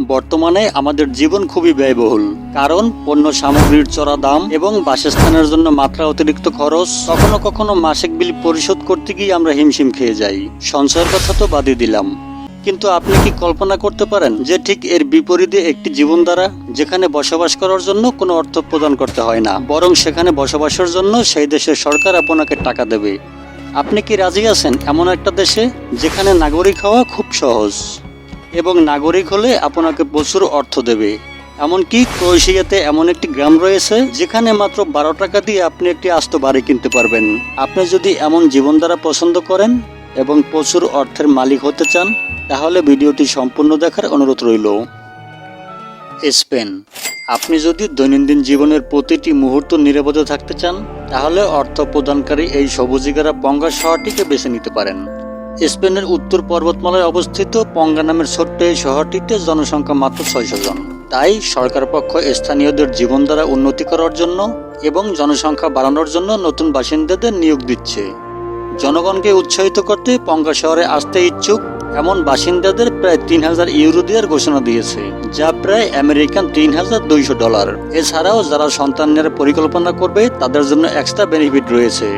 বর্তমানে আমাদের জীবন খুবই ব্যয়বহুল। কারণ, পণ্য সামগ্রীর চড়া দাম এবং বাসস্থানের জন্য মাত্রা অতিরিক্ত খরচ কখনো কখনো মাসিক বিল পরিশোধ করতে গিয়ে আমরা হিমশিম খেয়ে যাই। সঞ্চয়ের কথা তো বাদই দিলাম। কিন্তু আপনি কি কল্পনা করতে পারেন যে ঠিক এর বিপরীতে একটি জীবনধারা যেখানে বসবাস করার জন্য কোনো অর্থ প্রদান করতে হয় না, বরং সেখানে বসবাসের জন্য সেই দেশের সরকার আপনাকে টাকা দেবে? আপনি কি রাজি আছেন এমন একটা দেশে যেখানে নাগরিক হওয়া খুব সহজ? এবং নাগরিক হলে আপনাকে প্রচুর অর্থ দেবে। এমনকি ক্রোয়েশিয়াতে এমন একটি গ্রাম রয়েছে, যেখানে মাত্র বারো টাকা দিয়ে আপনি একটি আস্ত বাড়ি কিনতে পারবেন। আপনি যদি এমন জীবনধারা পছন্দ করেন এবং প্রচুর অর্থের মালিক হতে চান, তাহলে ভিডিওটি সম্পূর্ণ দেখার অনুরোধ রইল। স্পেন। আপনি যদি দৈনন্দিন জীবনের প্রতিটি মুহূর্ত নিরাপদে থাকতে চান, তাহলে অর্থ প্রদানকারী এই সবুজিগারা পঙ্গা শহরটিকে বেছে নিতে পারেন। স্পেনের উত্তর পর্বতমালায় অবস্থিত পঙ্গা নামের ছোট্ট এই শহরটিতে জনসংখ্যা মাত্র ছয়শো জন। তাই সরকার পক্ষ স্থানীয়দের জীবনধারা উন্নতি করার জন্য এবং জনসংখ্যা বাড়ানোর জন্য নতুন বাসিন্দাদের নিয়োগ দিচ্ছে। জনগণকে উৎসাহিত করতে পঙ্গা শহরে আসতে ইচ্ছুক এমন বাসিন্দাদের প্রায় তিন হাজার ইউরো দেওয়ার ঘোষণা দিয়েছে, যা প্রায় আমেরিকান তিন হাজার দুইশো ডলার। এছাড়াও যারা সন্তানের পরিকল্পনা করবে, তাদের জন্য এক্সট্রা বেনিফিট রয়েছে।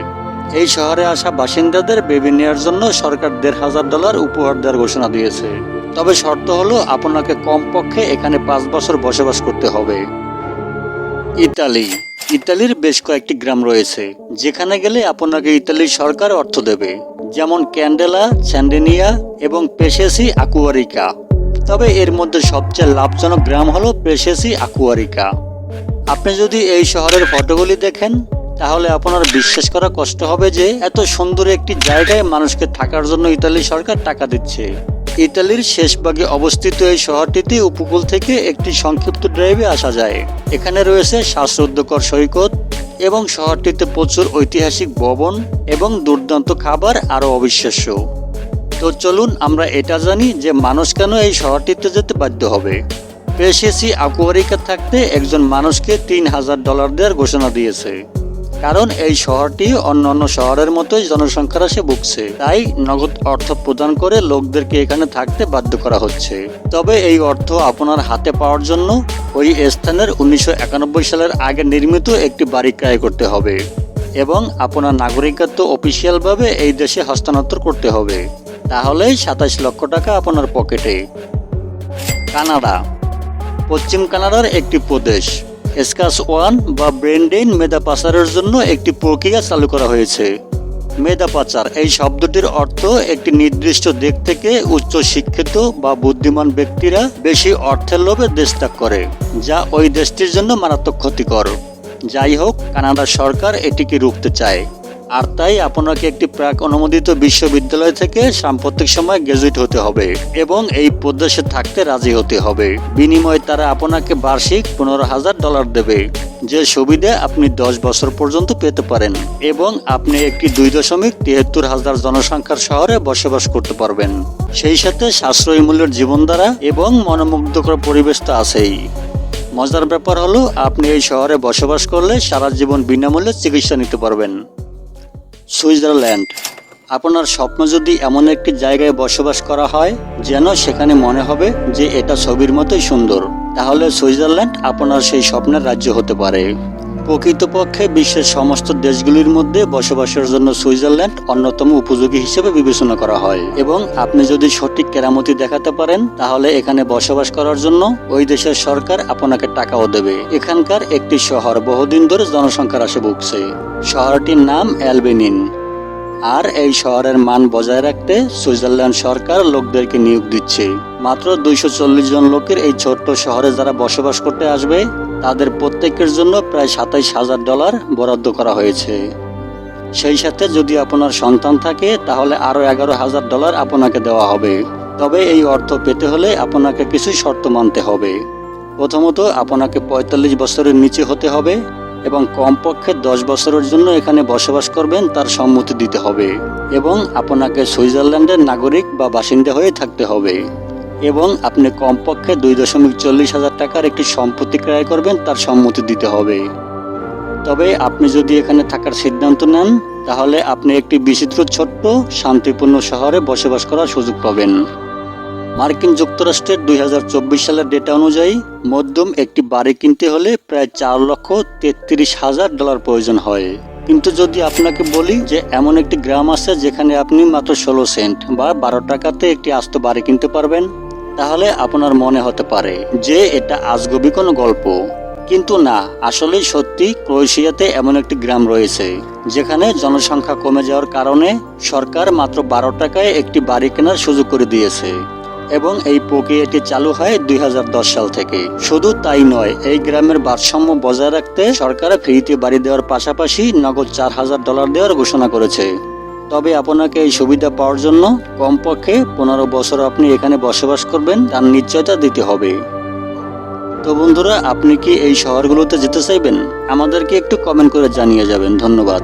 এই শহরে আসা বাসিন্দাদের বেবি নেওয়ার জন্য সরকার দেড় হাজার ডলার উপহার দেওয়ার ঘোষণা দিয়েছে। তবে শর্ত হলো আপনাকে কমপক্ষে এখানে পাঁচ বছর বসবাস করতে হবে। ইতালি। ইতালির বেশ কয়েকটি গ্রাম রয়েছে, যেখানে গেলে আপনাকে ইতালির সরকার অর্থ দেবে, যেমন ক্যান্ডেলা, স্যান্ডেনিয়া এবং পেশেসি আকুয়ারিকা। তবে এর মধ্যে সবচেয়ে লাভজনক গ্রাম হলো পেশেসি আকুয়ারিকা। আপনি যদি এই শহরের ফটোগুলি দেখেন তাহলে আপনার বিশ্বাস করা কষ্ট হবে যে এত সুন্দর একটি জায়গায় মানুষকে থাকার জন্য ইতালি সরকার টাকা দিচ্ছে। ইতালির শেষভাগে অবস্থিত এই শহরটিতে উপকূল থেকে একটি সংক্ষিপ্ত ড্রাইভে আসা যায়। এখানে রয়েছে শ্বাসরুদ্ধকর সৈকত এবং শহরটিতে প্রচুর ঐতিহাসিক ভবন এবং দুর্দান্ত খাবার আরও অবিশ্বাস্য। তো চলুন আমরা এটা জানি যে মানুষ কেন এই শহরটিতে যেতে বাধ্য হবে। পেশেসি আকুয়ারিকা থাকতে একজন মানুষকে তিন হাজার ডলার দেওয়ার ঘোষণা দিয়েছে। কারণ এই শহরটি অন্য অন্য শহরের মতোই জনসংখ্যার আসে ভুগছে। তাই নগদ অর্থ প্রদান করে লোকদেরকে এখানে থাকতে বাধ্য করা হচ্ছে। তবে এই অর্থ আপনার হাতে পাওয়ার জন্য ওই স্থানের উনিশশো একানব্বই সালের আগে নির্মিত একটি বাড়ি ক্রয় করতে হবে এবং আপনার নাগরিকত্ব অফিসিয়ালভাবে এই দেশে হস্তান্তর করতে হবে। তাহলেই সাতাশ লক্ষ টাকা আপনার পকেটে। কানাডা। পশ্চিম কানাডার একটি প্রদেশ। এসকাস ওয়ান বা ব্রেনডেইন মেধা পাচারের জন্য একটি প্রক্রিয়া চালু করা হয়েছে। মেধা পাচার, এই শব্দটির অর্থ একটি নির্দিষ্ট দিক থেকে উচ্চ শিক্ষিত বা বুদ্ধিমান ব্যক্তিরা বেশি অর্থের লোভে দেশ ত্যাগ করে, যা ওই দেশটির জন্য মারাত্মক ক্ষতিকর। যাই হোক, কানাডা সরকার এটিকে রুখতে চায়। আর তাই আপনাকে একটি প্রাক অনুমোদিত বিশ্ববিদ্যালয় থেকে সাম্প্রতিক সময় গ্রাজুয়েট হতে হবে এবং এই প্রদেশে থাকতে রাজি হতে হবে। বিনিময়ে তারা আপনাকে বার্ষিক পনেরো হাজার ডলার দেবে। যে সুবিধা আপনি দশ বছর পর্যন্ত পেতে পারেন এবং আপনি একটি দুই দশমিক তিয়াত্তর হাজার জনসংখ্যার শহরে বসবাস করতে পারবেন। সেই সাথে সাশ্রয়ী মূল্যের জীবনধারা এবং মনোমুগ্ধকর পরিবেশ তো আছেই। মজার ব্যাপার হলো, আপনি এই শহরে বসবাস করলে সারা জীবন বিনামূল্যে চিকিৎসা নিতে পারবেন। সুইজারল্যান্ড। আপনার স্বপ্ন যদি এমন একটি জায়গায় বসবাস করা হয়, যেন সেখানে মনে হবে যে এটা ছবির মতোই সুন্দর, তাহলে সুইজারল্যান্ড আপনার সেই স্বপ্নের রাজ্য হতে পারে। প্রকৃতপক্ষে বিশ্বের সমস্ত দেশগুলির মধ্যে বসবাসের জন্য সুইজারল্যান্ড অন্যতম উপযোগী হিসেবে বিবেচনা করা হয়। এবং আপনি যদি সঠিক কেরামতি দেখাতে পারেন, তাহলে এখানে বসবাস করার জন্য ওই দেশের সরকার আপনাকে টাকাও দেবে। এখানকার একটি শহর বহুদিন ধরে জনসংখ্যার আসে ভুগছে। শহরটির নাম অ্যালবেনিন। আর এই শহরের মান বজায় রাখতে সুইজারল্যান্ড সরকার লোকদেরকে নিয়োগ দিচ্ছে। মাত্র দুইশো চল্লিশ জন লোকের এই ছোট্ট শহরে যারা বসবাস করতে আসবে তাদের প্রত্যেকের জন্য প্রায় সাতাইশ হাজার ডলার বরাদ্দ করা হয়েছে। সেই সাথে যদি আপনার সন্তান থাকে, তাহলে আরও এগারো হাজার ডলার আপনাকে দেওয়া হবে। তবে এই অর্থ পেতে হলে আপনাকে কিছু শর্ত মানতে হবে। প্রথমত, আপনাকে পঁয়তাল্লিশ বছরের নিচে হতে হবে এবং কমপক্ষে দশ বছরের জন্য এখানে বসবাস করবেন তার সম্মতি দিতে হবে এবং আপনাকে সুইজারল্যান্ডের নাগরিক বা বাসিন্দা হয়ে থাকতে হবে। এবং আপনি কমপক্ষে দুই দশমিক চল্লিশ হাজার টাকার একটি সম্পত্তি ক্রয় করবেন, তার সম্মতি দিতে হবে। তবে আপনি যদি এখানে থাকার সিদ্ধান্ত নেন, তাহলে আপনি একটি বিচিত্র ছোট্ট, শান্তিপূর্ণ শহরে বসবাস করার সুযোগ পাবেন। মার্কিন যুক্তরাষ্ট্রের দুই হাজার চব্বিশ সালের ডেটা অনুযায়ী, মধ্যম একটি বাড়ি কিনতে হলে প্রায় চার লক্ষ তেত্রিশ হাজার ডলার প্রয়োজন হয়। কিন্তু যদি আপনাকে বলি যে এমন একটি গ্রাম আছে যেখানে আপনি মাত্র ষোলো সেন্ট বা বারো টাকাতে একটি আস্ত বাড়ি কিনতে পারবেন তাহলে আপনার মনে হতে পারে যে এটা আজগবি কোনো গল্প। কিন্তু না, আসলেই সত্যি ক্রোয়েশিয়াতে এমন একটি গ্রাম রয়েছে, যেখানে জনসংখ্যা কমে যাওয়ার কারণে সরকার মাত্র বারো টাকায় একটি বাড়ি কেনার সুযোগ করে দিয়েছে এবং এই প্রক্রিয়াটি চালু হয় দুই হাজার দশ সাল থেকে। শুধু তাই নয়, এই গ্রামের ভারসাম্য বজায় রাখতে সরকার ফ্রিতে বাড়ি দেওয়ার পাশাপাশি নগদ চার হাজার ডলার দেওয়ার ঘোষণা করেছে। তবে আপনাকে এই সুবিধা পাওয়ার জন্য কমপক্ষে পনেরো বছর আপনি এখানে বসবাস করবেন, তার নিশ্চয়তা দিতে হবে। তো বন্ধুরা, আপনি কি এই শহরগুলোতে যেতে চাইবেন? আমাদেরকে একটু কমেন্ট করে জানিয়ে যাবেন। ধন্যবাদ।